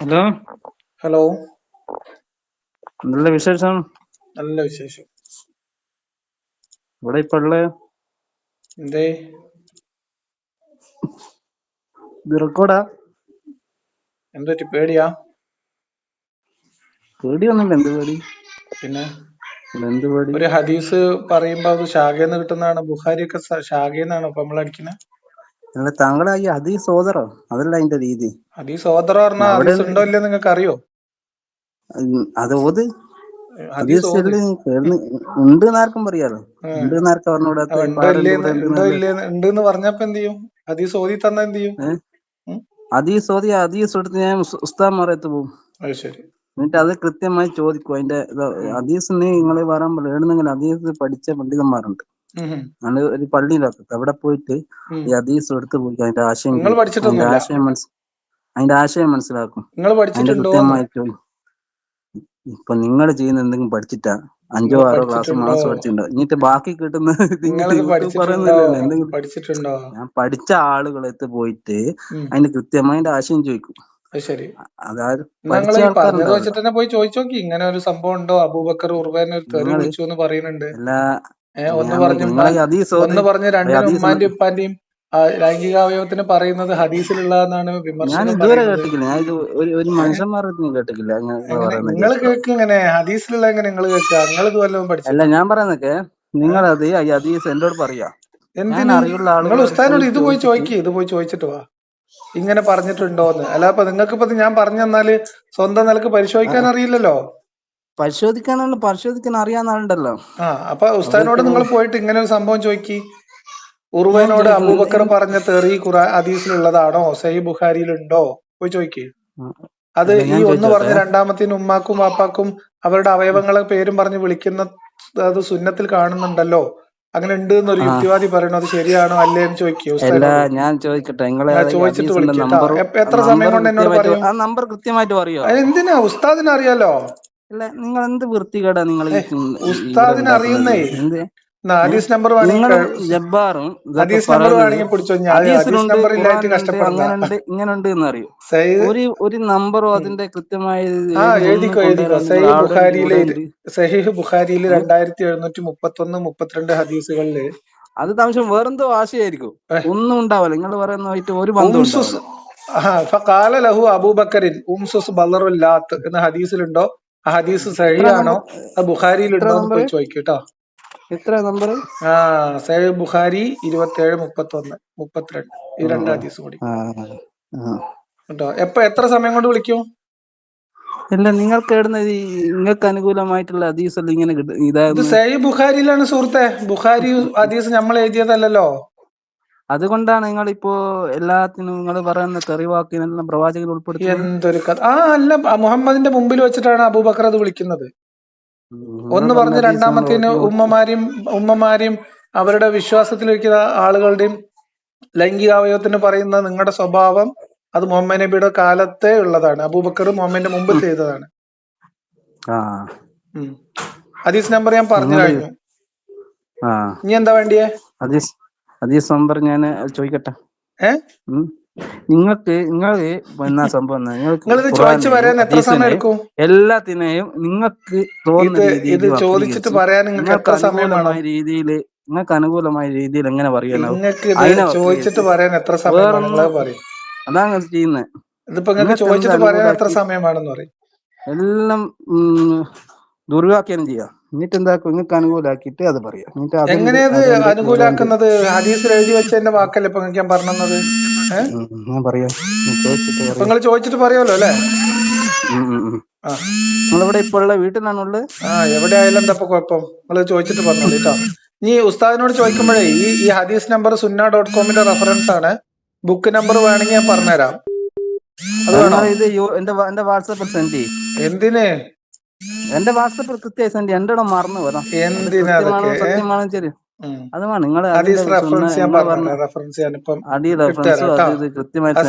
Hello. Hello. നല്ല വിശേഷം? നല്ല വിശേഷം. ഇവിടെ ഇപ്പൊ ഉള്ള? എന്തേ? റെക്കോർഡാ? എന്തൊരു പേടിയാ? പേടിയൊന്നുമില്ല. എന്ത് പേടി? പിന്നെ? എന്ത് പേടി? ഒരു ഹദീസ് പറയുമ്പോ അത് ഷാഗേന്ന് കിട്ടുന്നതാണ്. ബുഹാരി ഒക്കെ ഷാഗേന്നാണ് അപ്പൊ നമ്മൾ അടിക്കുന്നത് അല്ല താങ്കളെ ഈ അതി സോദറോ അതല്ല അതിന്റെ രീതി. ഹദീസ് സോദറോ പറഞ്ഞാൽ ഉണ്ടോ ഇല്ലയോ നിങ്ങൾക്ക് അറിയോ അത് ഓത്. ഉണ്ട് ആർക്കും പറയാലോ. ഉണ്ട് ഉണ്ട് എന്ന് പറഞ്ഞപ്പോ എന്ത് ചെയ്യും? തന്ന എന്ത് ചെയ്യും? ഞാൻ പോകും അത് എന്നിട്ട് അത് കൃത്യമായി ചോദിക്കും. അതിന്റെ അതീസ് നീ നിങ്ങൾ വരാൻ എഴുന്നെങ്കിൽ അതീസ് പഠിച്ച പണ്ഡിതന്മാരുണ്ട്. അത് ഒരു പള്ളിയിലാക്കും അവിടെ പോയിട്ട് ഈ ഹദീസ് എടുത്ത് പോയി അതിന്റെ ആശയം. അതിന്റെ ആശയം മനസ്സിലാക്കും അതിന്റെ ആശയം മനസ്സിലാക്കും. അതിന്റെ പഠിച്ചിട്ടുണ്ടോ കൃത്യമായി ഇപ്പൊ നിങ്ങൾ ചെയ്യുന്ന എന്തെങ്കിലും പഠിച്ചിട്ടാ. അഞ്ചോ ആറോ ക്ലാസ് പഠിച്ചിട്ടുണ്ടോ? മാസം പഠിച്ചിട്ടുണ്ടോ? എന്നിട്ട് ബാക്കി കിട്ടുന്ന എന്തെങ്കിലും ഞാൻ പഠിച്ച ആളുകളെടുത്ത് പോയിട്ട്. അതിന്റെ കൃത്യമായി ആശയം ചോദിക്കും. ശരി. അതായത് പറഞ്ഞത് വെച്ചിട്ട് തന്നെ പോയി ചോദിച്ചു നോക്കി ഇങ്ങനെ ഒരു സംഭവം ഉണ്ടോ? അബൂബക്കർ ഉർവേനെ ഒരു തെറി വിളിച്ചു എന്ന് പറയുന്നുണ്ട്. ഒന്ന് പറഞ്ഞ് ഒന്ന് പറഞ്ഞ് രണ്ടിനും ഉമ്മാന്റെയും ഉപ്പാന്റെയും ലൈംഗികാവയവത്തിന് പറയുന്നത് ഹദീസിലുള്ളതെന്നാണ് ഞാൻ വിമർശനം ഇതുവരെ കേട്ടിട്ടില്ല. ഞാൻ ഇത് ഒരു മനുഷ്യന്മാരുടെ കേട്ടിട്ടില്ല. നിങ്ങൾ കേക്ക് ഇങ്ങനെ ഹദീസിലുള്ള എങ്ങനെ നിങ്ങൾ കേൾക്കുക നിങ്ങൾ ഇത് വല്ലതും അല്ല പഠിച്ചിട്ടുണ്ടോ ഞാൻ പറയുന്നൊക്കെ നിങ്ങൾ ഈ ഹദീസ് എന്നോട് പറയാ. അറിയുള്ള നിങ്ങൾ ഉസ്താദിനോട് ഇത് പോയി ചോദിക്കുക ഇത് പോയി ചോദിച്ചിട്ട് വാ. ഇങ്ങനെ പറഞ്ഞിട്ടുണ്ടോന്ന്. അല്ല അപ്പൊ നിങ്ങൾക്ക് ഇപ്പൊ ഞാൻ പറഞ്ഞു തന്നാൽ സ്വന്തം നിലയ്ക്ക് പരിശോധിക്കാൻ അറിയില്ലല്ലോ. പരിശോധിക്കാനുള്ള പരിശോധിക്കാൻ അറിയാവുന്ന ആളുണ്ടല്ലോ. അപ്പൊ ഉസ്താദിനോട് നിങ്ങൾ പോയിട്ട് ഇങ്ങനെ ഒരു സംഭവം ചോദിക്കി. ഉറുവനോട്. അബൂബക്കർ പറഞ്ഞ തെറി ഖുറാ ഹദീസിലുള്ളതാണോ? സഹി ബുഖാരിയിലുണ്ടോ? പോയി ചോദിക്കേ. അത് ഈ ഒന്ന് പറഞ്ഞ രണ്ടാമത്തിന് ഉമ്മാക്കും വാപ്പാക്കും അവരുടെ അവയവങ്ങളെ പേരും പറഞ്ഞ് വിളിക്കുന്ന അത് സുന്നത്തിൽ കാണുന്നുണ്ടല്ലോ. അങ്ങനെ ഉണ്ട് എന്നൊരു യുക്തിവാദി പറയുന്നത് അത് ശരിയാണോ അല്ലേ എന്ന് ചോദിക്കൂ ഞാൻ ചോദിക്കട്ടെ. നിങ്ങളെ ചോദിച്ചിട്ട് എത്ര സമയം കൊണ്ട് എന്നോട് പറയും? നമ്പർ കൃത്യമായിട്ട് പറയോ? എന്തിനാ ഉസ്താദിന് അറിയാലോ. അല്ല നിങ്ങൾ എന്ത് വൃത്തികേടാ നിങ്ങൾ ഉസ്താദിന് അറിയുന്നേ. ഹദീസ് നമ്പർ ജബ്ബാറും ഇങ്ങനുണ്ട് സയ്യിദ് ഒരു ഒരു നമ്പറോ അതിന്റെ കൃത്യമായ എഴുതിക്കോ എഴുതിക്കോ. സഹീഹ് ബുഖാരിയിലെ സഹീഹ്? രണ്ടായിരത്തി എഴുന്നൂറ്റി മുപ്പത്തി ഒന്ന് മുപ്പത്തിരണ്ട് ഹദീസുകളിൽ അത് താമസം വേറെന്തോ ആശയായിരിക്കും. ഒന്നും ഉണ്ടാവില്ല. നിങ്ങൾ പറയുന്നതായിട്ട് ഒരു ബന്ധം ഫഖാല ലഹു അബൂബക്കറിൻ ഉംസുസ് ബലറുല്ലാത്ത് എന്ന ഹദീസിലുണ്ടോ? ആ ഹദീസ് സഹിയാണോ അത് ബുഖാരിയിൽ ബുഖാരിയിലുണ്ടോ എന്ന് പോയി ചോദിക്കും കേട്ടോ എത്ര നമ്പർ ആ സഹീഹ് ബുഖാരി ഇരുപത്തിയേഴ് മുപ്പത്തി ഒന്ന് മുപ്പത്തിരണ്ട്. ഈ രണ്ട് ഹദീസ് കൂടി. കേട്ടോ എപ്പോ എത്ര സമയം കൊണ്ട് വിളിക്കും? ഇല്ല നിങ്ങൾക്ക് എവിടുന്ന ഈ നിങ്ങൾക്ക് അനുകൂലമായിട്ടുള്ള ഹദീസ് അല്ല ഇങ്ങനെ ഇതാ ഇത് സഹി സഹീഹ് ബുഖാരിയിലാണ് സുഹൃത്തെ. ബുഖാരി ഹദീസ് നമ്മൾ എഴുതിയതല്ലല്ലോ. അതുകൊണ്ടാണ് നിങ്ങൾ ഇപ്പോ എല്ലാത്തിനും നിങ്ങൾ പറയുന്ന തെറിവാക്കിനെല്ലാം പ്രവാചകൻ ഉൾപ്പെടുത്തി എന്തൊരു കഥ? ആ അല്ല മുഹമ്മദിന്റെ മുമ്പിൽ വെച്ചിട്ടാണ് അബൂബക്കർ അത് വിളിക്കുന്നത്. ഒന്ന് പറഞ്ഞ് രണ്ടാമത്തേന് ഉമ്മമാരെയും ഉമ്മമാരെയും അവരുടെ വിശ്വാസത്തിലിരിക്കുന്ന ആളുകളുടെയും ലൈംഗികാവയവത്തിന് പറയുന്ന നിങ്ങളുടെ സ്വഭാവം അത് മുഹമ്മദ് നബിയുടെ കാലത്തെ ഉള്ളതാണ്. അബൂബക്കർ മുഹമ്മദിന്റെ മുമ്പ് ചെയ്തതാണ്. ഹദീസ് നമ്പർ ഞാൻ പറഞ്ഞു കഴിഞ്ഞു. ഇനി എന്താ വേണ്ടിയേ? ഹദീസ് ഹദീസ് സംഭവം ഞാൻ ചോദിക്കട്ടെ? നിങ്ങൾക്ക് നിങ്ങൾ എന്നാ സംഭവം? നിങ്ങൾക്ക് എല്ലാത്തിനെയും നിങ്ങൾക്ക് തോന്നുന്ന ചോദിച്ചിട്ട് പറയാൻ നിങ്ങൾക്ക് അനുകൂലമായ രീതിയിൽ നിങ്ങൾക്ക് അനുകൂലമായ രീതിയിൽ എങ്ങനെ ഇത് ചോദിച്ചിട്ട് പറയാൻ എത്ര സമയം അതാണ് ചെയ്യുന്നത് ഇതിപ്പോ നിങ്ങൾക്ക് ചോദിച്ചിട്ട് പറയാൻ എത്ര സമയം വേണമെന്ന് പറയും. എല്ലാം ദുർവാക്യം ചെയ്യാം. എന്നിട്ട് എന്താക്കും നിങ്ങൾക്ക് അനുകൂലാക്കിയിട്ട് അത് പറയാം എന്നിട്ട് എങ്ങനെയത് അനുകൂലാക്കുന്നത് ഹദീസിൽ എഴുതി വെച്ചതിന്റെ വാക്കല്ലേ ഇപ്പൊ ഞാൻ പറഞ്ഞത്? ഞാൻ പറയാം. ചോദിച്ചിട്ട് നിങ്ങൾ ചോദിച്ചിട്ട് പറയാമല്ലോ അല്ലേ? നിങ്ങളിവിടെ ഇപ്പോൾ ഉള്ള വീട്ടിലാണുള്ളത് ആ എവിടെ ആയാലും എന്താ കുഴപ്പം? നിങ്ങൾ ചോദിച്ചിട്ട് പറഞ്ഞോ കേട്ടോ. നീ ഉസ്താദിനോട് ചോദിക്കുമ്പോഴേ ഈ ഈ ഹദീസ് നമ്പർ സുന്ന ഡോട്ട് കോമിന്റെ റെഫറൻസ് ആണ്. ബുക്ക് നമ്പർ വേണമെങ്കിൽ ഞാൻ പറഞ്ഞുതരാം. അത് വേണോ? ഇത് എന്റെ സെൻഡ് ചെയ്യും. എന്തിന്? എന്റെ വാട്സപ്പ് കൃത്യമായി സെൻഡ് എന്റെ ഇടം മറന്നു പോരാ സത്യമാണോ ശരി അതാണ്. നിങ്ങൾ അടി റെഫറൻസും അത്.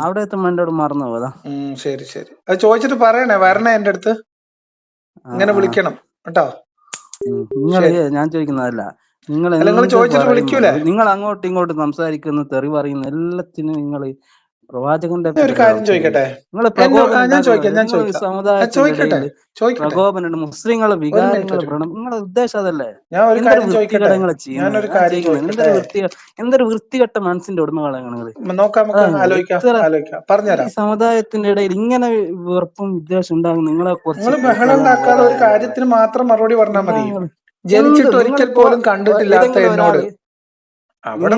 അവിടെ എത്തുമ്പോ എന്റെ ഇടം മറന്നു പോയതാ. ശരി ശരി. അത് ചോദിച്ചിട്ട് പറയണേ. വരണേ എന്റെ അടുത്ത്. ഇങ്ങനെ വിളിക്കണം കേട്ടോ. നിങ്ങൾ ഞാൻ ചോദിക്കുന്നതല്ല. നിങ്ങൾ നിങ്ങൾ ചോദിച്ചിട്ട് വിളിക്കൂലേ? നിങ്ങൾ അങ്ങോട്ടും ഇങ്ങോട്ടും സംസാരിക്കുന്ന തെറി പറയുന്ന എല്ലാത്തിനും നിങ്ങൾ പ്രവാചകന്റെ ഒരു കാര്യം ചോദിക്കട്ടെ? നിങ്ങൾ പ്രകോപനം മുസ്ലിങ്ങളെ വികാരങ്ങളെ വ്രണം നിങ്ങളുടെ ഉദ്ദേശം അതല്ലേ? എന്തൊരു വൃത്തികേടങ്ങളെ ചെയ്യുന്നത് എന്തൊരു വൃത്തി എന്തൊരു വൃത്തികെട്ട മനസ്സിന്റെ ഉടമകളാണ് നിങ്ങൾ ഈ സമുദായത്തിന്റെ ഇടയിൽ ഇങ്ങനെ വെറുപ്പും വിദ്വേഷം ഉണ്ടാകും നിങ്ങളെ കുറച്ച് ഒരു കാര്യത്തിന് മാത്രം മറുപടി പറഞ്ഞാൽ മതി. ജനിച്ചിട്ട് ഒരിക്കൽ പോലും കണ്ടിട്ടില്ലാത്ത എന്നോട്. അവിടെ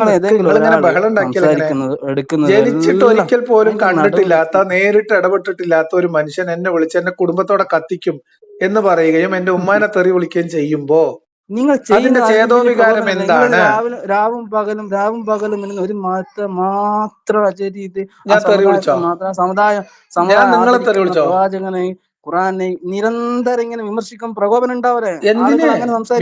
ജനിച്ചിട്ട് ഒരിക്കൽ പോലും കണ്ടിട്ടില്ലാത്ത നേരിട്ട് ഇടപെട്ടിട്ടില്ലാത്ത ഒരു മനുഷ്യൻ എന്നെ വിളിച്ച് എന്നെ കുടുംബത്തോടെ കത്തിക്കും എന്ന് പറയുകയും എന്റെ ഉമ്മാനെ തെറി വിളിക്കുകയും ചെയ്യുമ്പോ നിങ്ങൾ അതിന്റെ ചെയ്യുന്ന ചേതോവികാരം എന്താണ്? രാവും പകലും രാവും പകലും ഒരു മാത്രം മാത്രം ഞാൻ തെറി വിളിച്ചോ? സമുദായം ഞാൻ നിങ്ങളെ തെറി വിളിച്ചോ? പ്രവാചകനെ ഖുറാനെ നിരന്തരം ഇങ്ങനെ വിമർശിക്കും പ്രകോപനം ഉണ്ടാവരെ എന്തിന്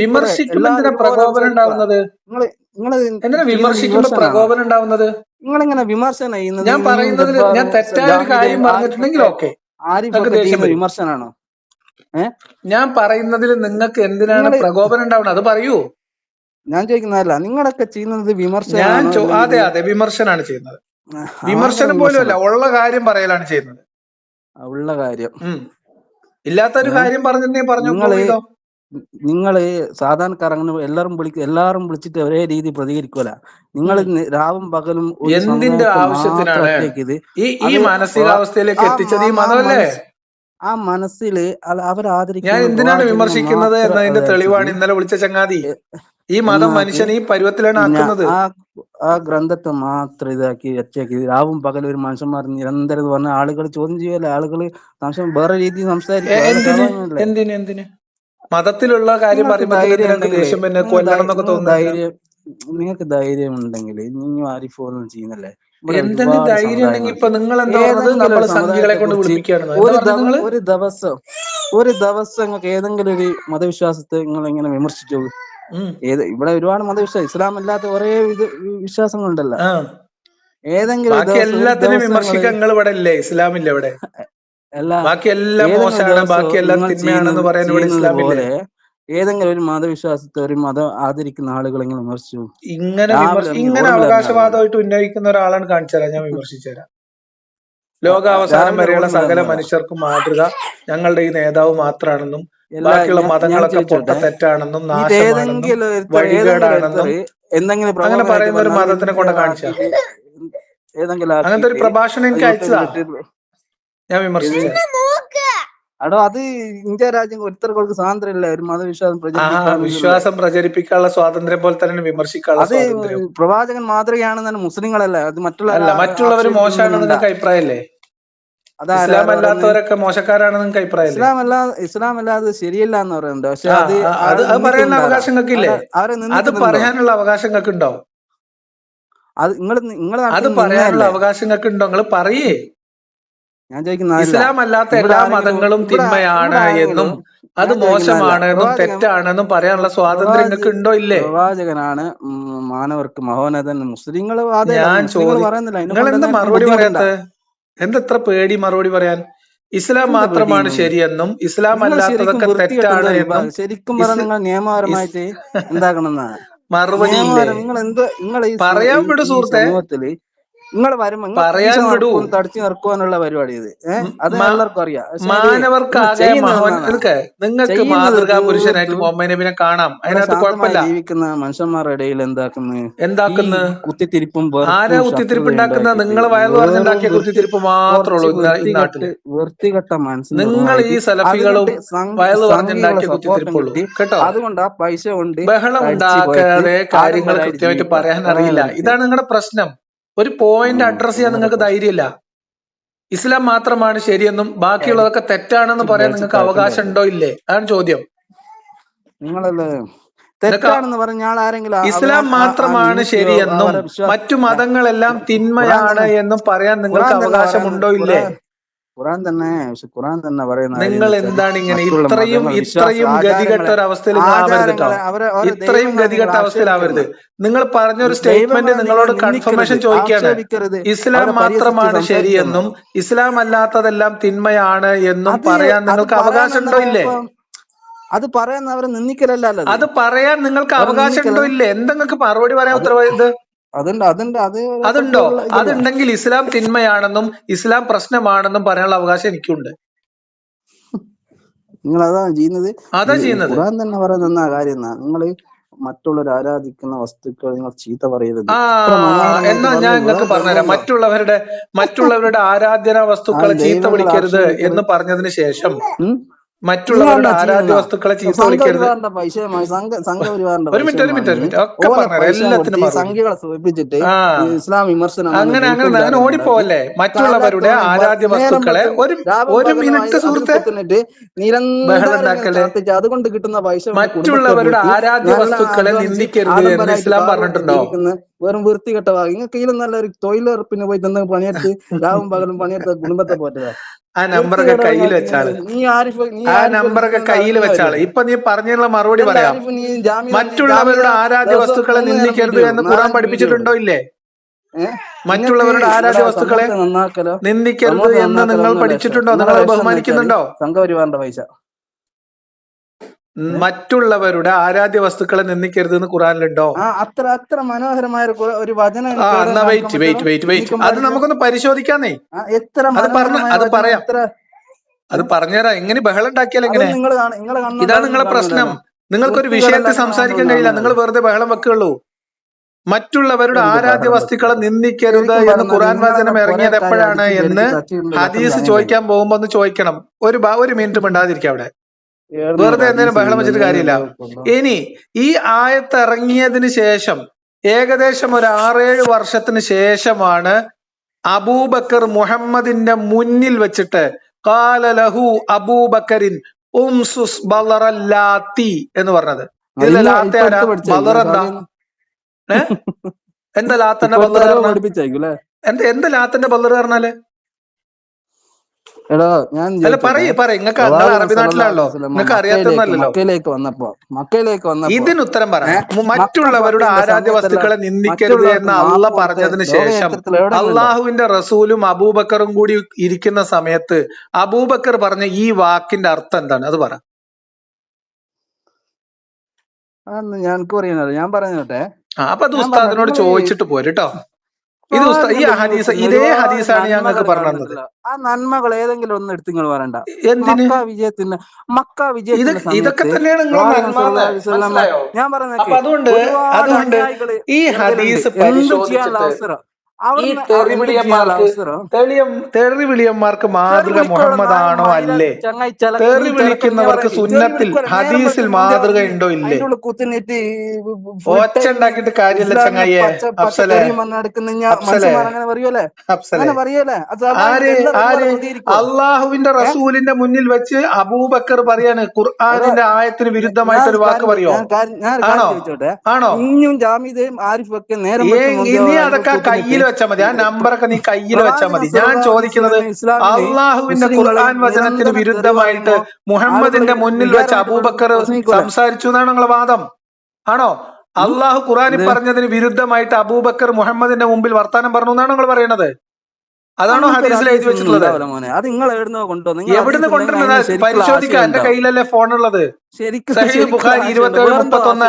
വിമർശിക്കുമ്പോ എന്തിനാ പ്രകോപനം ഉണ്ടാവുന്നത് നിങ്ങൾ നിങ്ങൾ പ്രകോപനം ഉണ്ടാവുന്നത്? നിങ്ങളിങ്ങനെ വിമർശനം ചെയ്യുന്നത് ഞാൻ പറയുന്നത് ഞാൻ തെറ്റായ ഒരു കാര്യം പറഞ്ഞിട്ടുണ്ടെങ്കിൽ ഓക്കെ. വിമർശനാണോ? ഞാൻ പറയുന്നതിൽ നിങ്ങൾക്ക് എന്തിനാണ് പ്രകോപനം ഉണ്ടാവുന്നത്? അത് പറയൂ. ഞാൻ ചോദിക്കുന്നതല്ല നിങ്ങളൊക്കെ ചെയ്യുന്നത് വിമർശനം അതെ അതെ വിമർശനാണ് ചെയ്യുന്നത്. വിമർശനം പോലും അല്ല ഉള്ള കാര്യം പറയലാണ് ചെയ്യുന്നത്. ഉള്ള കാര്യം. ഇല്ലാത്ത ഒരു കാര്യം പറഞ്ഞിട്ടുണ്ടെങ്കിൽ പറഞ്ഞു നിങ്ങൾ സാധാരണക്കാരങ്ങനെ എല്ലാവരും വിളിക്കും എല്ലാവരും വിളിച്ചിട്ട് ഒരേ രീതി പ്രതികരിക്കൂല നിങ്ങൾ രാവും പകലും എന്തിന്റെ ആവശ്യത്തിനാണ്? ഈ മാനസികാവസ്ഥയിലേക്ക് എത്തിച്ചത് ഈ മതമല്ലേ ആ മനസ്സിൽ അവർ ഞാൻ എന്തിനാണ് വിമർശിക്കുന്നത് എന്നതിന്റെ തെളിവാണ് ഇന്നലെ വിളിച്ച ചങ്ങാതി. ഈ മതം മനുഷ്യനെ മനുഷ്യൻ ഈ പരുവത്തിലാണ് ആക്കുന്നത്. ആ ഗ്രന്ഥത്തെ മാത്രം ഇതാക്കി ഒറ്റയ്ക്ക് രാവും പകലും ഒരു മനുഷ്യന്മാർ നിരന്തരം പറഞ്ഞ ആളുകൾ ചോദ്യം ചെയ്യല്ല ആളുകൾ വേറെ രീതിയിൽ സംസാരിക്കും. എന്തിന്? എന്തിന്? മതത്തിലുള്ള കാര്യം പറയുമ്പോൾ ധൈര്യം നിങ്ങൾക്ക് ദേഷ്യം പിന്നെ നിങ്ങൾക്ക് കൊല്ലണം എന്നൊക്കെ നിങ്ങൾക്ക് തോന്നുന്നില്ല. ധൈര്യം നിങ്ങൾക്ക് ധൈര്യം ഉണ്ടെങ്കിൽ ആരിഫോന്നും ചെയ്യുന്നല്ലേ. ഒരു ദിവസം ഒരു ദിവസം നിങ്ങൾക്ക് ഏതെങ്കിലും ഒരു മതവിശ്വാസത്തെ നിങ്ങൾ എങ്ങനെ വിമർശിച്ചു ഏത് ഇവിടെ ഒരുപാട് മതവിശ്വാസം ഇസ്ലാം അല്ലാത്ത ഒരേ ഇത് വിശ്വാസങ്ങളുണ്ടല്ലോ. ഏതെങ്കിലും എല്ലാത്തിനും വിമർശിക്കാൻ ഇവിടെ ഇല്ലേ? ഇസ്ലാമില്ല ഇവിടെ. നിങ്ങൾ ബാക്കി എല്ലാം ഏതെങ്കിലും മോശമാണ് തിന്മയാണെന്ന് പറയാൻ ഇവിടെ ഇസ്ലാമില്ലേ ഒരു മതവിശ്വാസത്തെ ഒരു മതം ആദരിക്കുന്ന ആളുകളെങ്കിലും വിമർശിച്ചു? ഇങ്ങനെ ഇങ്ങനെ അവകാശവാദമായിട്ട് ഉന്നയിക്കുന്ന ഒരാളാണ് കാണിച്ചു തരാം ഞാൻ വിമർശിച്ചു തരാം. ലോകാവസാനം വരെയുള്ള സകല. മനുഷ്യർക്കും മാതൃക ഞങ്ങളുടെ ഈ നേതാവ് മാത്രമാണെന്നും ബാക്കിയുള്ള മതങ്ങളൊക്കെ പൊട്ട തെറ്റാണെന്നും നാശമാണെന്നും വഴികേടാണെന്നും എന്തെങ്കിലും അങ്ങനെ പറയുന്ന ഒരു മതത്തിനെ കൊണ്ട് കാണിച്ചാ? അങ്ങനത്തെ ഒരു പ്രഭാഷണം എനിക്ക് അത് അയച്ചതാ. ഇട്ടിട്ട് ഞാൻ വിമർശിച്ചു. അടോ അത് ഇന്ത്യ രാജ്യം ഒരുത്തർക്ക് സ്വാതന്ത്ര്യമില്ല. ഒരു മതവിശ്വാസം പ്രചരിപ്പിക്കാൻ വിശ്വാസം പ്രചരിപ്പിക്കാനുള്ള സ്വാതന്ത്ര്യം പോലെ തന്നെ വിമർശിക്കാനുള്ള അത് സ്വാതന്ത്ര്യം. പ്രവാചകൻ മാതൃകയാണെന്നാണ് മുസ്ലിങ്ങളല്ല? അത് മറ്റുള്ള അല്ല മറ്റുള്ളവർ മോശമാണെന്ന് നിങ്ങൾക്ക് അഭിപ്രായമല്ലേ? ഇസ്ലാം അല്ലാത്തവരൊക്കെ മോശക്കാരാണെന്ന് നിങ്ങൾക്ക് അഭിപ്രായം ഇസ്ലാം അല്ല ഇസ്ലാം അല്ലാതെ ശരിയല്ല എന്ന് പറയുന്നുണ്ട്. പക്ഷെ അത് അത് പറയുന്ന പറയാനുള്ള അവകാശം നിങ്ങൾക്ക് ഇല്ലേ അവരെ- അത് പറയാനുള്ള അവകാശം നിങ്ങൾക്ക് ഉണ്ടോ അത് നിങ്ങൾ നിങ്ങൾ അത് പറയാനുള്ള അവകാശം നിങ്ങൾക്ക് ഉണ്ടോ നിങ്ങൾ പറയേ. ഞാൻ ചോദിക്കുന്ന ഇസ്ലാം അല്ലാത്ത എല്ലാ മതങ്ങളും തിന്മയാണ് എന്നും അത് മോശമാണെന്നും മോശമാണ് എന്നും തെറ്റാണെന്നും പറയാനുള്ള സ്വാതന്ത്ര്യം നിങ്ങൾക്ക് ഉണ്ടോ ഇല്ലേ? പ്രവാചകനാണ് മാനവർക്ക് മഹോന്നതൻ. മുസ്ലിങ്ങൾ ഞാൻ നിങ്ങൾ എന്താ മറുപടി പറയാത്തത് പറയാത്ത? എന്തെത്ര പേടി മറുപടി പറയാൻ? ഇസ്ലാം മാത്രമാണ്? ശരിയെന്നും ഇസ്ലാം അല്ലാത്തതൊക്കെ തെറ്റാണ് എന്നും ശരിക്കും പറഞ്ഞ നിങ്ങൾ നിയമപരമായിട്ട് എന്താക്കണമെന്നാ മറുപടി നിങ്ങൾ എന്ത് നിങ്ങൾ പറയാൻ വിടും സുഹൃത്തേ. നിങ്ങൾ വരുമ്പോ പറയാൻ വിടൂ. തടിച്ചു നിർക്കുവാനുള്ള പരിപാടി ഇത്. അത് എല്ലാവർക്കും അറിയാം. മാനവർക്കാകെ നിങ്ങൾക്ക് മാതൃകാ പുരുഷനായിട്ട് മുഹമ്മദ് നബിനെ കാണാം. ഇവിടെ അതിനകത്ത് കുഴപ്പമില്ല. ജീവിക്കുന്ന മനുഷ്യന്മാരുടെ ഇടയിൽ എന്താക്കുന്നു? എന്താക്കുന്നു? കുത്തിത്തിരിപ്പും ആരാ കുത്തിത്തിരിപ്പ് നിങ്ങൾ വയറ് പറഞ്ഞുണ്ടാക്കിയ കുത്തിത്തിരിപ്പ് മാത്രമേ ഉള്ളൂ ഈ നാട്ടിൽ. വൃത്തികെട്ട് മനസ്സിന് നിങ്ങൾ ഈ സലഫികളും പറഞ്ഞുണ്ടാക്കിയ കുത്തിത്തിരിപ്പുള്ളൂ. കേട്ടോ? അതുകൊണ്ട് ആ പൈസ കൊണ്ട് ബഹളം ഉണ്ടാക്കാതെ കാര്യങ്ങൾ കൃത്യമായിട്ട് പറയാൻ അറിയില്ല ഇതാണ് നിങ്ങളുടെ പ്രശ്നം. ഒരു പോയിന്റ് അഡ്രസ് ചെയ്യാൻ നിങ്ങൾക്ക് ധൈര്യമില്ല. ഇസ്ലാം മാത്രമാണ് ശരിയെന്നും ബാക്കിയുള്ളതൊക്കെ തെറ്റാണെന്ന് പറയാൻ നിങ്ങൾക്ക് അവകാശം ഉണ്ടോ ഇല്ലേ? അതാണ് ചോദ്യം. നിങ്ങളല്ലേ? തെറ്റാണെന്ന് ആരെങ്കിലും ഇസ്ലാം മാത്രമാണ് ശരിയെന്നും മറ്റു മതങ്ങളെല്ലാം തിന്മയാണ് എന്നും പറയാൻ നിങ്ങൾക്ക് അവകാശമുണ്ടോ ഇല്ലേ? ഖുറാൻ- തന്നെ ഖുറാൻ തന്നെ പറയുന്നത് നിങ്ങൾ എന്താണ് ഇങ്ങനെ ഇത്രയും ഇത്രയും ഗതികെട്ട ഒരു അവസ്ഥയിൽ അവരെ അവരെ ഇത്രയും ഗതികെട്ട അവസ്ഥയിലാവരുത് നിങ്ങൾ പറഞ്ഞ ഒരു സ്റ്റേറ്റ്മെന്റ് നിങ്ങളോട് കൺഫർമേഷൻ ചോദിക്കുകയാണ്. ഇസ്ലാം മാത്രമാണ് ശരിയെന്നും ഇസ്ലാം അല്ലാത്തതെല്ലാം തിന്മയാണ് എന്നും പറയാൻ നിങ്ങൾക്ക് അവകാശമുണ്ടോ ഇല്ലേ? അത് പറയാൻ പറയുന്നവരെ നിന്ദിക്കലല്ലോ അത് പറയാൻ നിങ്ങൾക്ക് അവകാശമുണ്ടോ. ഇല്ലേ? എന്തെങ്കിലും മറുപടി പറയാൻ ഉത്തരവാദിത് അതുണ്ട് അതുണ്ട്. അത് അതുണ്ടോ? ഉള്ള അതുണ്ടെങ്കിൽ ഇസ്ലാം തിന്മയാണെന്നും ഇസ്ലാം പ്രശ്നമാണെന്നും പറയാനുള്ള അവകാശം എനിക്കുണ്ട്. നിങ്ങൾ അതാണ് ചെയ്യുന്നത്? അതാ ചെയ്യുന്നത്. ഖുർആൻ തന്നെ പറയുന്ന കാര്യം എന്നാ? നിങ്ങൾ മറ്റുള്ളവർ ആരാധിക്കുന്ന വസ്തുക്കൾ നിങ്ങൾ ചീത്ത പറയരുത്. എന്നാ ഞാൻ നിങ്ങൾക്ക് പറഞ്ഞുതരാം. മറ്റുള്ളവരുടെ മറ്റുള്ളവരുടെ ആരാധനാ വസ്തുക്കൾ ചീത്ത വിളിക്കരുത് എന്ന് പറഞ്ഞതിന് ശേഷം? മറ്റുള്ളവരുടെ ആരാധ്യ വസ്തുക്കളെ ചീത്ത വിളിക്കരുത്. ഒരു മിനിറ്റ് ഒരു മിനിറ്റ് ഒരു മിനിറ്റ്. ഒക്കെ എല്ലാത്തിനും സംഖ്യകളെ സൂചിപ്പിച്ചിട്ട് ഇസ്ലാം വിമർശനം അങ്ങനെ അങ്ങനെ ഞാൻ ഓടിപ്പോവല്ലേ? മറ്റുള്ളവരുടെ ആരാധ്യ വസ്തുക്കളെ ഒരു ഒരു മിനിറ്റ് സുഹൃത്തെ. നിരന്തരം അതുകൊണ്ട് കിട്ടുന്ന പൈസ മറ്റുള്ളവരുടെ ആരാധ്യ വസ്തുക്കളെ നിന്ദിക്കരുത് എന്ന് ഇസ്ലാം പറഞ്ഞിട്ടുണ്ടോ? വെറും വൃത്തികെട്ട നിങ്ങൾക്ക് ഇതിലും നല്ലൊരു തൊഴിലുറപ്പിന് പോയി തന്നെ പണിയെടുത്ത് രാവും പകലും പണിയെടുത്ത കുടുംബത്തെ പോറ്റതാ. ആ നമ്പറൊക്കെ കയ്യിൽ വെച്ചാൾ. നീ ആരിഫ് നീ ആ നമ്പറൊക്കെ കയ്യിൽ വെച്ചാൾ. ഇപ്പൊ നീ പറഞ്ഞുള്ള മറുപടി പറയാം. മറ്റുള്ളവരുടെ ആരാധ്യ വസ്തുക്കളെ നിന്ദിക്കരുത് എന്ന് കുറാൻ ഖുറാൻ പഠിപ്പിച്ചിട്ടുണ്ടോ? ഇല്ലേ? മറ്റുള്ളവരുടെ ആരാധ്യ വസ്തുക്കളെ നിന്ദിക്കരുത് എന്ന് നിങ്ങൾ പഠിച്ചിട്ടുണ്ടോ? നിങ്ങളെ ബഹുമാനിക്കുന്നുണ്ടോ? സംഘപരിവാറിന്റെ പൈസ. മറ്റുള്ളവരുടെ ആരാധ്യ വസ്തുക്കളെ നിന്ദിക്കരുത് എന്ന് ഖുറാനിലുണ്ടോ അത്ര അത്ര മനോഹരമായ ഒരു വചനം വെയിറ്റ് വെയിറ്റ് വെയിറ്റ് വെയിറ്റ് അത് നമുക്കൊന്ന് പരിശോധിക്കാന്നേ. എത്ര അത് പറഞ്ഞു അത് പറയാം. അത് പറഞ്ഞുതരാം എങ്ങനെ ബഹളം ഉണ്ടാക്കിയാൽ എങ്ങനെ? ഇതാണ് നിങ്ങളെ പ്രശ്നം. നിങ്ങൾക്കൊരു വിഷയത്തിൽ സംസാരിക്കാൻ കഴിയില്ല. നിങ്ങൾ വെറുതെ ബഹളം വെക്കുള്ളൂ. മറ്റുള്ളവരുടെ ആരാധ്യ വസ്തുക്കളെ നിന്ദിക്കരുത് എന്ന് ഖുറാൻ വചനം ഇറങ്ങിയത് എപ്പോഴാണ് എന്ന് ഹദീസ് ചോദിക്കാൻ പോകുമ്പോ ഒന്ന് ചോദിക്കണം. ഒരു ഒരു മിനിറ്റ് മിണ്ടാതിരിക്കാം അവിടെ. വെറുതെ എന്തെങ്കിലും ബഹളം വെച്ചിട്ട് കാര്യമില്ല? ഇനി ഈ ആയത്തിറങ്ങിയതിന് ശേഷം ഏകദേശം ഒരു ആറേഴ് വർഷത്തിന് ശേഷമാണ് അബൂബക്കർ മുഹമ്മദിന്റെ മുന്നിൽ വെച്ചിട്ട് കാല ലഹു അബൂബക്കറിൻ ഉംസുസ് ബലറല്ലാത്തി എന്ന് പറഞ്ഞത്. ഇതിലെ ലാത്ത. ബലർ എന്താ ലാത്തന്റെ അല്ലേ? എന്താ എന്താ ലാത്തന്റെ ബല്ലർ പറഞ്ഞാൽ എടോ ഞാൻ അല്ല ചോദിച്ചോട്ടെ? പറയ് പറയ് നിങ്ങൾക്ക് നിങ്ങൾ പ്രവാചകൻ അറബി നാട്ടിലാണല്ലോ സല്ലല്ലാഹു അലൈഹി വസല്ലം നിങ്ങൾക്ക് മക്കയിലേക്ക് വന്നപ്പോ മക്കയിലേക്ക് വന്നപ്പോ ഇതിന് ഉത്തരം പറ മറ്റുള്ളവരുടെ ആരാധ്യ വസ്തുക്കളെ നിന്ദിക്കരുത് എന്ന് അള്ള പറഞ്ഞതിന് ശേഷം അള്ളാഹുവിന്റെ റസൂലും അബൂബക്കറും കൂടി ഇരിക്കുന്ന സമയത്ത് അബൂബക്കർ പറഞ്ഞ ഈ വാക്കിന്റെ അർത്ഥം എന്താണ്? അത് പറ. ഞങ്ങൾക്ക് പറയുന്നത് ഞാൻ പറഞ്ഞോട്ടെ. അപ്പൊ അത് ഉസ്താദിനോട് ചോദിച്ചിട്ട് പോര് ചോദിച്ചിട്ട് പോരുട്ടോ ഇത് ഈ ഹദീസ് ഇതേ ഹദീസാണ് ഞങ്ങൾക്ക് പറഞ്ഞത് ആ നന്മകൾ ഏതെങ്കിലും ഒന്ന് എടുത്ത് നിങ്ങൾ പറയണ്ട മക്ക വിജയത്തിന്റെ മക്ക ഇത് ഇതൊക്കെ തന്നെയാണ് ഞാൻ പറഞ്ഞത് ഈ ഹദീസ് അവിടുന്ന് തെറിവിളിയന്മാർക്ക് അവസരം. തെളിയം വിളിയന്മാർക്ക് മാതൃക മുഹമ്മദാണോ അല്ലേ? തെറി വിളിക്കുന്നവർക്ക് സുന്നത്തിൽ ഹദീസിൽ മാതൃക ഉണ്ടോ ഇല്ലേ? ഒച്ച ഉണ്ടാക്കിട്ട് കാര്യമില്ല ചങ്ങായിയെ. അള്ളാഹുവിന്റെ റസൂലിന്റെ മുന്നിൽ വെച്ച് അബൂബക്കർ പറയാണ് ഖുർആാനിന്റെ ആയത്തിന് വിരുദ്ധമായിട്ട് ഒരു വാക്ക് പറയോ? ആണോ? ആണോ? ഇനിയും ജാമിദയും ആരിഫും ഒക്കെ നേരം ഇനി അതൊക്കെ കയ്യിൽ വെച്ചാൽ മതി. ആ നമ്പറൊക്കെ നീ കയ്യിൽ വെച്ചാൽ മതി. ഞാൻ ചോദിക്കുന്നത് അള്ളാഹുവിന്റെ ഖുർആൻ വചനത്തിന് വിരുദ്ധമായിട്ട് മുഹമ്മദിന്റെ മുന്നിൽ വെച്ച് അബൂബക്കർ സംസാരിച്ചു എന്നാണ് നിങ്ങളെ വാദം. ആണോ? അള്ളാഹു ഖുറാനിൽ? പറഞ്ഞതിന് വിരുദ്ധമായിട്ട് അബൂബക്കർ മുഹമ്മദിന്റെ മുമ്പിൽ വർത്താനം പറഞ്ഞു എന്നാണ് നിങ്ങൾ പറയുന്നത് അതാണോ ഹദീസിൽ എഴുതി വെച്ചിട്ടുള്ളത്? അത് നിങ്ങൾ എവിടുന്നോ കൊണ്ടുവരുന്നത് പരിശോധിക്കാം. എന്റെ. കയ്യിലല്ലേ ശരിക്കും സഹീഹ് ശരിക്കുള്ള ബുഖാരി ഇരുപത്തി ഏഴ്. വേറെന്തോ മുപ്പത്തൊന്ന്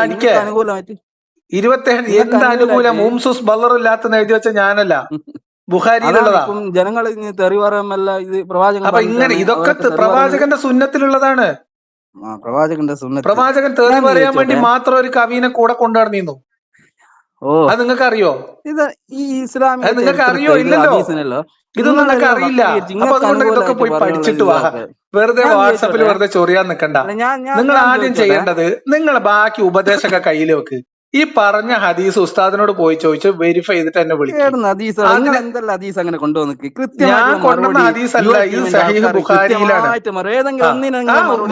ഇരുപത്തേഴ് എന്ത് അനുകൂലം? മൂംസുസ് ബല്ലറില്ലാത്തെന്ന് എഴുതി വെച്ച ഞാനല്ല. ഇപ്പം ജനങ്ങൾ തെറി പറയുമല്ല ഇത് പ്രവാചകൻ അപ്പൊ ഇങ്ങനെ ഇതൊക്കെ. പ്രവാചകന്റെ സുന്നത്തിലുള്ളതാണ്. പ്രവാചകന്റെ സുന്നത്ത്. പ്രവാചകൻ തെറി പറയാൻ വേണ്ടി മാത്രം ഒരു കവിനെ കൂടെ കൊണ്ടുനടന്നിരുന്നു ഓ. അത് നിങ്ങൾക്ക് അറിയോ ഇത് ഈ ഇസ്ലാമിക നിങ്ങൾക്ക് അറിയോ? ഇല്ലല്ലോ. ഇതൊന്നും നിങ്ങൾക്ക് അറിയില്ല അപ്പൊ അതുകൊണ്ട് ഇതൊക്കെ പോയി പഠിച്ചിട്ട് വാ. വെറുതെ വാട്സപ്പിൽ? വെറുതെ ചൊറിയാൻ ഞാൻ നിങ്ങൾ ആദ്യം ചെയ്യേണ്ടത് നിങ്ങൾ ബാക്കി ഉപദേശമൊക്കെ കയ്യിൽ വെക്ക്. ഈ പറഞ്ഞ ഹദീസ് ഉസ്താദിനോട് പോയി ചോദിച്ച് വെരിഫൈ ചെയ്തിട്ട് എന്നെ വിളിക്കും. ഏടുന്ന ഹദീസ് ഹദീസ് അങ്ങനെ കൊണ്ടുവന്ന് ഞാൻ കൊണ്ടുവന്ന അല്ല സഹീഹ് ബുഖാരിയിലാണ്.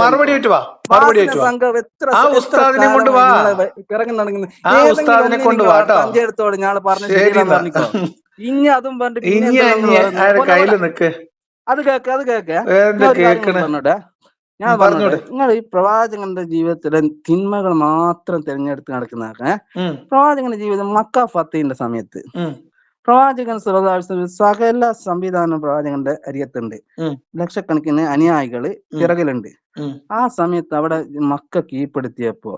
മറുപടി ആയിട്ട് വാ മറുപടി ആയിട്ട് വാ. ആ ഉസ്താദിനെ കൊണ്ട് വാ. ആ ഉസ്താദിനെ കൊണ്ട് ഇനി അതും എന്തെല്ലാം കയ്യിൽ നിക്ക്. അത് കേക്ക് അത് കേക്ക്. കേക്കണ്? ഞാൻ പറഞ്ഞു നിങ്ങൾ ഈ പ്രവാചകന്റെ ജീവിതത്തിലെ തിന്മകൾ മാത്രം തിരഞ്ഞെടുത്ത് നടക്കുന്നതാണ് പ്രവാചകന്റെ ജീവിതം മക്ക ഫത്തിന്റെ സമയത്ത്. പ്രവാചകൻ സകല സംവിധാനം പ്രവാചകന്റെ അരിയത്തുണ്ട് ലക്ഷക്കണക്കിന് അനുയായികൾ പിറകിലുണ്ട്. ആ സമയത്ത് അവിടെ മക്ക കീഴ്പ്പെടുത്തിയപ്പോ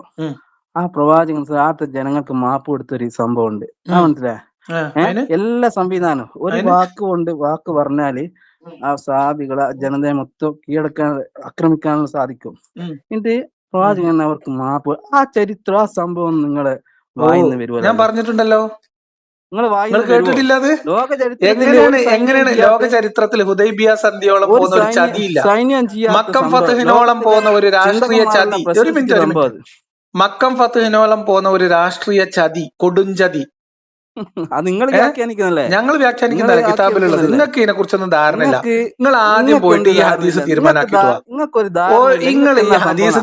ആ പ്രവാചകൻ ആദ്യത്തെ ജനങ്ങൾക്ക് മാപ്പ് കൊടുത്തൊരു സംഭവം ഉണ്ട് ആ. മനസ്സിലായ? എല്ലാ സംവിധാനവും ഒരു വാക്ക് കൊണ്ട് വാക്ക് പറഞ്ഞാൽ ആ സാബികളെ ജനതയെ മൊത്തം കീഴടക്കാൻ ആക്രമിക്കാനും സാധിക്കും. എന്നിട്ട് പ്രവാചകൻ അവർക്ക് മാപ്പ് ആ ചരിത്രം ആ സംഭവം നിങ്ങളെ വായിന്ന് വരുമല്ലോ ഞാൻ പറഞ്ഞിട്ടുണ്ടല്ലോ. നിങ്ങൾ കേട്ടിട്ടില്ല അത്? എങ്ങനെയാണ് ലോക ചരിത്രത്തിൽ ഹുദൈബിയ സന്ധിയോളം ഒരു പോകുന്ന ഒരു ചതിയില്ല. മക്കം ഫത്തുഹിനോളം പോകുന്ന ഒരു രാഷ്ട്രീയ ചതി. ഒരു മിനിറ്റ് മക്കം ഫത്തഹിനോളം പോകുന്ന ഒരു രാഷ്ട്രീയ ചതി കൊടുംചതി നിങ്ങൾ വ്യാഖ്യാനിക്കുന്നല്ലേ ഞങ്ങൾ വ്യാഖ്യാനിക്കുന്ന കിതാബിലുള്ളത്? നിങ്ങൾക്ക് ഇതിനെ കുറിച്ചൊന്നും ധാരണയില്ല. നിങ്ങൾ ആദ്യം പോയിട്ട് ഈ ഹദീസ് ധാരണയില്ല. നിങ്ങൾ ഈ ഹദീസ്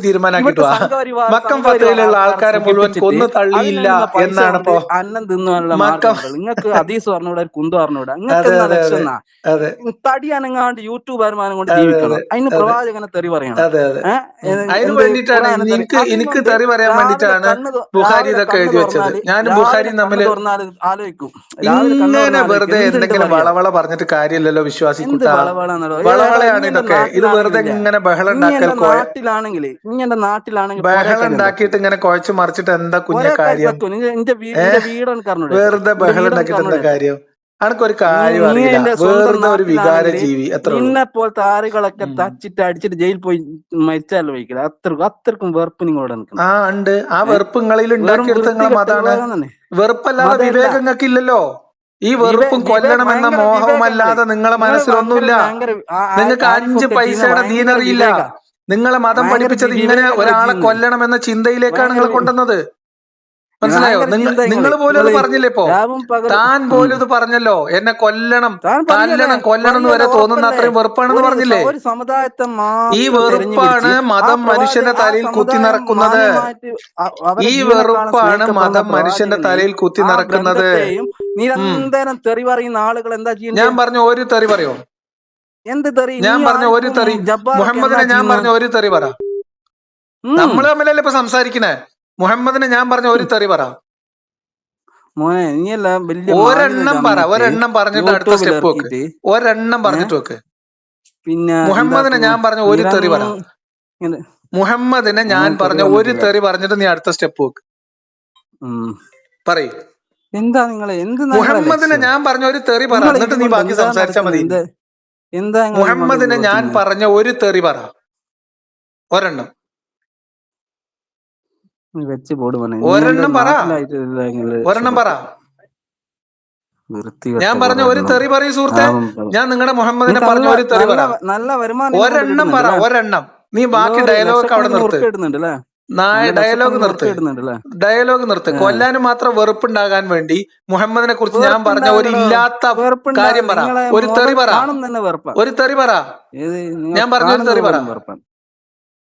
സംഘപരിവാർ മക്കം ഫത്തയിലുള്ള ആൾക്കാരെ മുഴുവൻ കൊന്നു തള്ളിയില്ല എന്നാണ് ഇപ്പോ അന്നം തിന്നാനുള്ള മക്കം- നിങ്ങൾക്ക് ഹദീസ് പറഞ്ഞൂടെ കുന്തു പറഞ്ഞൂടെ നിങ്ങൾക്ക്? തടി അനങ്ങാണ്ട് യൂട്യൂബ് വരുമാനം കൊണ്ട് ജീവിക്കണം. അതെ, അതിന് അതെ. പ്രവാചകനെ തെറി പറയണം. അതിന് വേണ്ടിയിട്ടാണ് എനിക്ക് എനിക്ക് തെറി പറയാൻ വേണ്ടിട്ടാണ് വേണ്ടിയിട്ടാണ് രാവിലെ ഇതൊക്കെ എഴുതി വെച്ചത്. ഞാൻ ബുഹാരി തമ്മിൽ ആലോചിക്കും. ഇങ്ങനെ വെറുതെ എന്തെങ്കിലും വളവള പറഞ്ഞിട്ട് കാര്യമില്ലല്ലോ വിശ്വാസി വളവളയാണ് ഇതൊക്കെ. ഇത് വെറുതെ ഇങ്ങനെ ബഹളം ഉണ്ടാക്കൽ നാട്ടിലാണെങ്കിൽ എന്റെ നാട്ടിലാണെങ്കിൽ ബഹളം ഉണ്ടാക്കിയിട്ട് ഇങ്ങനെ കുഴച്ച് മറിച്ചിട്ട് എന്താ കുഞ്ഞ കാര്യം? വെറുതെ ബഹളം ഉണ്ടാക്കിയിട്ട് എന്താ കാര്യം? അനക്കൊരു കാര്യം അറിയില്ല. ഒരു വികാര ജീവി നിന്നെ പോലത്തെ ആറുകളൊക്കെ തച്ചിട്ട് അടിച്ചിട്ട് ജയിൽ പോയി മരിച്ചാലോ വഹിക്കില്ല അത്രക്കും അത്രക്കും വെറുപ്പ് നിങ്ങളോട് ആ ഉണ്ട്. ആ വെറുപ്പ് നിങ്ങളിൽ വെറുപ്പല്ലാതെ. ഇല്ലല്ലോ ഈ വെറുപ്പും കൊല്ലണമെന്ന മോഹവുമല്ലാതെ മോഹവും അല്ലാതെ നിങ്ങളെ മനസ്സിലൊന്നുമില്ല. നിങ്ങൾക്ക് അഞ്ച് പൈസയുടെ ദീനറിയില്ല. നിങ്ങളെ മതം പഠിപ്പിച്ചത് ഇങ്ങനെ ഒരാളെ കൊല്ലണമെന്ന ചിന്തയിലേക്കാണ് നിങ്ങൾ കൊണ്ടുവന്നത്. മനസ്സിലായോ? നിങ്ങൾ പോലും അത് പറഞ്ഞില്ലേ ഇപ്പോ? താൻ പോലും ഇത് പറഞ്ഞല്ലോ. എന്നെ കൊല്ലണം. തല്ലണം കൊല്ലണം എന്ന് വരെ തോന്നുന്ന അത്രയും വെറുപ്പാണെന്ന് പറഞ്ഞില്ലേ? സമുദായത്തെ ഈ വെറുപ്പാണ് മതം മനുഷ്യന്റെ തലയിൽ കുത്തി നിറക്കുന്നത്. ഈ വെറുപ്പാണ് മതം മനുഷ്യന്റെ തലയിൽ കുത്തി നിറക്കുന്നത്. നിരന്തരം തെറി പറയുന്ന ആളുകൾ എന്താ ഞാൻ പറഞ്ഞു ഒരു തെറി പറയോ? എന്ത് തെറി? ഞാൻ പറഞ്ഞു ഒരു തെറി. മുഹമ്മദിനെ ഞാൻ പറഞ്ഞു ഒരു തെറി പറ. നമ്മൾ തമ്മിലല്ലേ ഇപ്പൊ സംസാരിക്കണേ? മുഹമ്മദിനെ ഞാൻ പറഞ്ഞ ഒരു തെറി പറ. മോനെ നീയല്ല വലിയ ഒരെണ്ണം പറ ഒരെണ്ണം പറഞ്ഞിട്ട് അടുത്ത സ്റ്റെപ്പ് വെക്ക്. ഒരെണ്ണം പറഞ്ഞിട്ട് വെക്ക്. പിന്നെ മുഹമ്മദിനെ ഞാൻ പറഞ്ഞ ഒരു തെറി പറ. മുഹമ്മദിനെ ഞാൻ പറഞ്ഞ ഒരു തെറി പറഞ്ഞിട്ട് നീ അടുത്ത സ്റ്റെപ്പ് വെക്ക്. പറയ്. എന്താ നിങ്ങൾ എന്ത് മുഹമ്മദിനെ ഞാൻ പറഞ്ഞ ഒരു തെറി പറ. എന്നിട്ട് നീ ബാക്കി സംസാരിച്ചാ മതി. എന്താ മുഹമ്മദിനെ ഞാൻ പറഞ്ഞ ഒരു തെറി പറ. ഒരെണ്ണം. വെച്ച് ബോർഡ് ഒരെണ്ണം പറ. ഒരെണ്ണം പറ. ഞാൻ പറഞ്ഞ ഒരു. തെറി പറയൂ സുഹൃത്തെ. ഞാൻ നിങ്ങളുടെ മുഹമ്മദിനെ പറഞ്ഞ ഒരു തെറി പറ. നല്ല- വരുമാനം ഒരെണ്ണം പറ ഒരെണ്ണം. നീ ബാക്കി ഡയലോഗ് അവിടെ ലക്ഷക്കണക്കിന് നിർത്ത്. ഉറുപ്പിക ഇടുന്നുണ്ട് അല്ലേ? നായ ഡയലോഗ് നിർത്ത്? ഡയലോഗ് നിർത്ത്. കൊല്ലാന് മാത്രം വെറുപ്പുണ്ടാകാൻ വേണ്ടി മുഹമ്മദിനെ കുറിച്ച് ഞാൻ പറഞ്ഞ ഒരു ഇല്ലാത്ത കാര്യം പറ. ഒരു തെറി പറ. ഒരു തെറി പറ. ഞാൻ പറഞ്ഞ ഒരു തെറി പറ.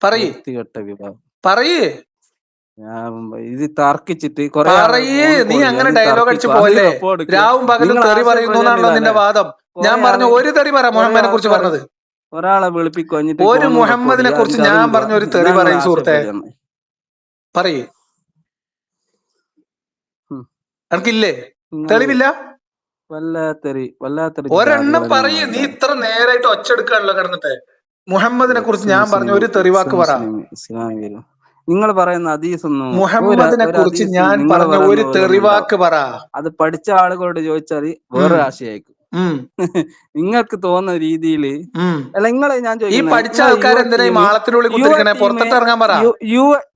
പറയേ. പറയേ. ഇത് തർക്കിച്ചിട്ട് കുറെ നീ അങ്ങനെ ഡയലോഗ് അടിച്ച് പോലെ രാവും പകലും തെറി പറയുന്നു എന്നാണല്ലോ നിന്റെ വാദം. ഞാൻ പറഞ്ഞ ഒരു തെറി പറ മുഹമ്മദിനെ കുറിച്ച് പറഞ്ഞത്. ഒരാളെ വിളിപ്പിക്കൊഞ്ഞിട്ട് ഒരു മുഹമ്മദിനെ കുറിച്ച് ഞാൻ പറഞ്ഞ ഒരു തെറി പറയും സുഹൃത്തെ. പറയ്. എനിക്കില്ലേ തെളിവില്ല? വല്ലാത്തെറി വല്ലാത്തെറി ഒരെണ്ണം പറയേ നീ ഇത്ര നേരായിട്ട് ഒച്ചെടുക്കാണല്ലോ കിടന്നിട്ട്. മുഹമ്മദിനെ കുറിച്ച് ഞാൻ പറഞ്ഞ ഒരു തെറിവാക്ക് പറ. നിങ്ങൾ പറയുന്ന ഹദീസ് ഒന്നും മുഹമ്മദിനെ കുറിച്ച് ഞാൻ പറഞ്ഞ ഒരു തെറിവാക്ക് പറ. അത് പഠിച്ച ആളുകളോട് ചോദിച്ചാൽ വേറെ ആശയായിരിക്കും. നിങ്ങൾക്ക് തോന്നുന്ന രീതിയിൽ അല്ല നിങ്ങളെ ഞാൻ ഈ ചോദിക്കുന്നത്, പഠിച്ച ആൾക്കാർ എന്തിനാ ഈ മാളത്തിനുള്ളിൽ ടീം പറ.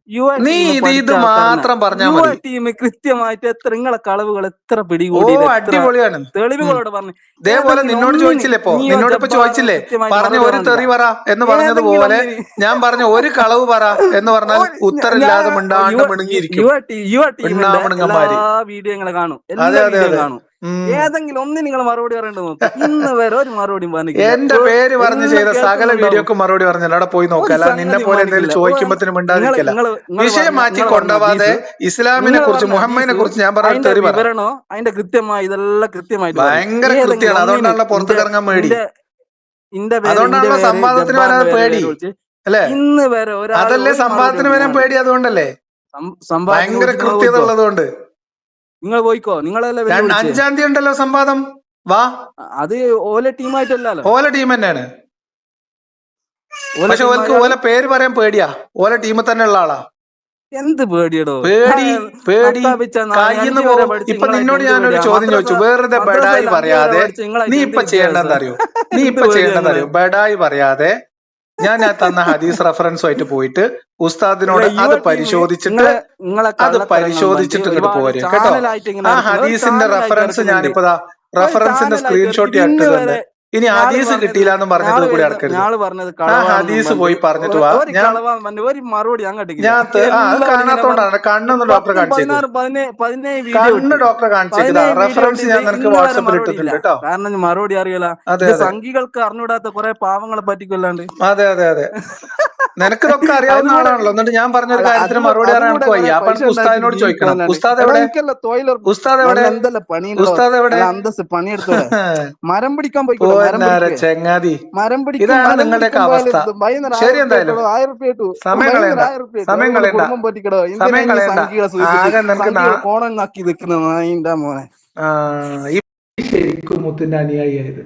യു- നീ ഇത്. മാത്രം പറഞ്ഞാ യുവ ടീം കൃത്യമായിട്ട് എത്ര നിങ്ങളെ കളവുകൾ എത്ര പിടികൂടി അടിപൊളിയാണ്. തെളിവുകളോട് പറഞ്ഞു. ഇതേപോലെ നിന്നോട് ചോദിച്ചില്ലേ ഇപ്പൊ? നിന്നോട് ഇപ്പൊ ചോദിച്ചില്ലേ? പറഞ്ഞ ഒരു തെറി പറ എന്ന് പറഞ്ഞതുപോലെ ഞാൻ പറഞ്ഞ ഒരു കളവ് പറ എന്ന് പറഞ്ഞാൽ ഉത്തരമില്ലാതെ മിണ്ടാണ്ട് മിണുങ്ങിയിരിക്കും. യുവ ടീ-. എല്ലാ വീഡിയോകളും കാണും. അതെ, എല്ലാ അതെ. കാണും. ഏതെങ്കിലും ഒന്ന് നിങ്ങൾ മറുപടി പറയേണ്ടത് ഇന്ന് വരെ ഒരു മറുപടി പറഞ്ഞിട്ടില്ല. എന്റെ പേര് പറഞ്ഞു ചെയ്ത സകല വീഡിയോക്ക് മറുപടി പറഞ്ഞല്ലോ അവിടെ പോയി നോക്കാം. നിന്നെ പോലെ എന്തെങ്കിലും ചോദിക്കുമ്പോ മിണ്ടാതിരിക്കല വിഷയം മാറ്റി കൊണ്ടുപോവാതെ ഇസ്ലാമിനെ കുറിച്ച് മുഹമ്മദിനെ കുറിച്ച് ഞാൻ പറഞ്ഞ അതിന്റെ തെറി വിവരണോ? അതിന്റെ കൃത്യമായി ഇതെല്ലാം കൃത്യമായി ഭയങ്കര കൃത്യമാണ്. അതുകൊണ്ടാണല്ലോ പുറത്തു ഇറങ്ങാൻ പേടി. അതുകൊണ്ടാണല്ലോ സംവാദത്തിന് വരാൻ പേടി. അല്ലെ? ഇന്ന് വരെ അതല്ലേ സംവാദത്തിന് വരാൻ പേടി അതുകൊണ്ടല്ലേ? ഭയങ്കര കൃത്യത ഉള്ളതുകൊണ്ട്. നിങ്ങൾ പോയിക്കോ? നിങ്ങളല്ലേ. അഞ്ചാം തീയതി ഉണ്ടല്ലോ സംവാദം വാ. അത് ഓല ടീമായിട്ടല്ലോ ഓല ടീം തന്നെയാണ്. പക്ഷെ ഓലക്ക് ഓല പേര് പറയാൻ പേടിയാ. ഓല ടീമിൽ തന്നെ ഉള്ള ആളാ. എന്ത് പേടിയടോ? പേടി പേടി. കയ്യിന്ന് പോകും ഇപ്പൊ നിന്നോട് ഞാനൊരു? ചോദ്യം ചോദിച്ചു. വെറുതെ ബഡായി പറയാതെ നീ ഇപ്പൊ ചെയ്യേണ്ടത് അറിയോ? നീ ഇപ്പൊ? അറിയോ? ബഡായി പറയാതെ ഞാൻ ഞാൻ തന്ന ഹദീസ് റെഫറൻസുമായിട്ട് പോയിട്ട് ഉസ്താദിനോട് അത് പരിശോധിച്ചിട്ട് അത് പരിശോധിച്ചിട്ട് ഇങ്ങോട്ട് പോരെ. കേട്ടോ? ആ ഹദീസിന്റെ റെഫറൻസ് ഞാനിപ്പോ റെഫറൻസിന്റെ സ്ക്രീൻഷോട്ട് ഞാൻ ഇട്ടു തന്നെ ഇനി ഹദീസ് കിട്ടിയില്ല എന്ന് പറഞ്ഞിട്ട് കൂടി അടക്കരുത്. ഹദീസ് പോയി പറഞ്ഞിട്ട് വാ. ഞാൻ പറഞ്ഞ് ഒരു മറുപടി ഞാൻ അത് കാണാത്തോണ്ടാണ്. കണ്ണൊന്ന് ഡോക്ടറെ കണ്ണ് ഡോക്ടറെ കാണിച്ചേക്ക് റെഫറൻസ് ഞാൻ നിനക്ക് വാട്സപ്പിൽ ഇട്ടിട്ടുണ്ട് കേട്ടോ കാരണം മറുപടി അറിയില്ല. സംഘികൾക്ക് അറിഞ്ഞൂടാത്ത കുറെ പാവങ്ങളെ പറ്റിക്കൊല്ലാണ്ട് അതെ അതെ അതെ. നിനക്ക് ഇതൊക്കെ അറിയാവുന്ന ആളാണല്ലോ. എന്നിട്ട് ഞാൻ പറഞ്ഞൊരു ഒരു കാര്യത്തിന് മറുപടി അറിയാൻ അതിലൂടെ എനിക്ക് വയ്യ ഉസ്താദിനോട് ചോദിക്കണം. ഉസ്താദ് എവിടെ? ഉസ്താദ് എവിടെ? നല്ല എന്തല്ല പണി ഉസ്താദ് എവിടെ? അന്തസ് പണിയെടുത്തോടെ മരം പിടിക്കാൻ പിടിക്കാൻ ചെങ്ങാതി? മരം ഇതാണ് നിങ്ങളുടെയൊക്കെ പിടിക്കാൻ അവസ്ഥ. ശരി എന്തായാലും. സമയം കളയണ്ട. കളയണ്ട. ആകെ നിനക്ക് കോണം നക്കി മോനെ. ഈ ശരിക്കും മുത്തിന്റെ അനുയായിയായത്.